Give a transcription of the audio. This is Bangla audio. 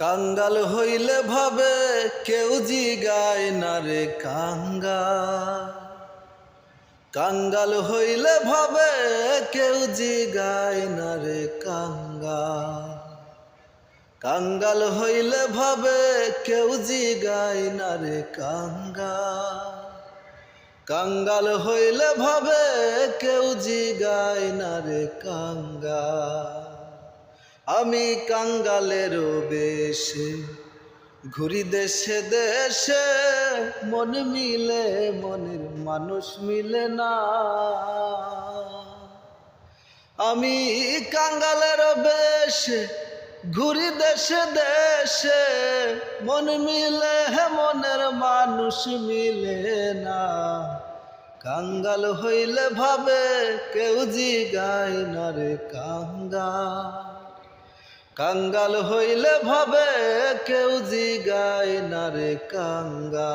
কাঙ্গাল হইলে ভাবে কেউ জিগায় না রে কাঙ্গা কাঙ্গাল হইলে ভাবে কেউ জিগায় না রে কাঙ্গা কাঙ্গাল হইলে ভাবে কেউ জিগায় না রে কাঙ্গা কাঙ্গাল হইলে ভাবে কেউ জিগায় না রে কাঙ্গা আমি কাঙ্গালের বেশে ঘুরি দেশে দেশে, মন মিলে, মনের মানুষ মিলে না। আমি কাঙ্গালের বেশে ঘুরি দেশে দেশে, মন মিলে, মনের মানুষ মিলে না। কাঙ্গাল হইলে ভাবে কেউ জিগায় না রে কাঙ্গা কাঙ্গাল হইলে ভাবে কেউ জিগায় না রে কাঙ্গা